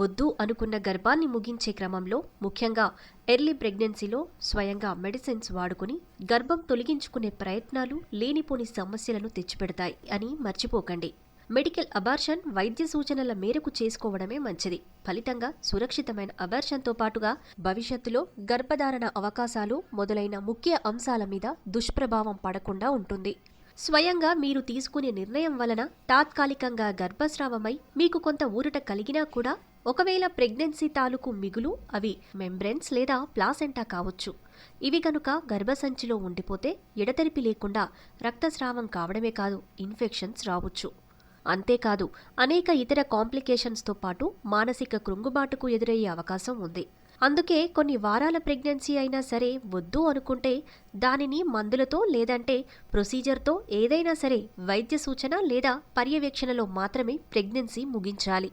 వద్దు అనుకున్న గర్భాన్ని ముగించే క్రమంలో ముఖ్యంగా ఎర్లీ ప్రెగ్నెన్సీలో స్వయంగా మెడిసిన్స్ వాడుకుని గర్భం తొలగించుకునే ప్రయత్నాలు లేనిపోని సమస్యలను తెచ్చిపెడతాయి అని మర్చిపోకండి. మెడికల్ అబార్షన్ వైద్య సూచనల మేరకు చేసుకోవడమే మంచిది. ఫలితంగా సురక్షితమైన అబార్షన్తో పాటుగా భవిష్యత్తులో గర్భధారణ అవకాశాలు మొదలైన ముఖ్య అంశాల మీద దుష్ప్రభావం పడకుండా ఉంటుంది. స్వయంగా మీరు తీసుకునే నిర్ణయం వలన తాత్కాలికంగా గర్భస్రావమై మీకు కొంత ఊరట కలిగినా కూడా ఒకవేళ ప్రెగ్నెన్సీ తాలూకు మిగులు అవి మెంబ్రెన్స్ లేదా ప్లాసెంటా కావచ్చు. ఇవి కనుక గర్భసంచిలో ఉండిపోతే ఎడతెరిపి లేకుండా రక్తస్రావం కావడమే కాదు ఇన్ఫెక్షన్స్ రావచ్చు. అంతేకాదు అనేక ఇతర కాంప్లికేషన్స్తో పాటు మానసిక కృంగుబాటుకు ఎదురయ్యే అవకాశం ఉంది. అందుకే కొన్ని వారాల ప్రెగ్నెన్సీ అయినా సరే వద్దు అనుకుంటే దానిని మందులతో లేదంటే ప్రొసీజర్తో ఏదైనా సరే వైద్య సూచన లేదా పర్యవేక్షణలో మాత్రమే ప్రెగ్నెన్సీ ముగించాలి.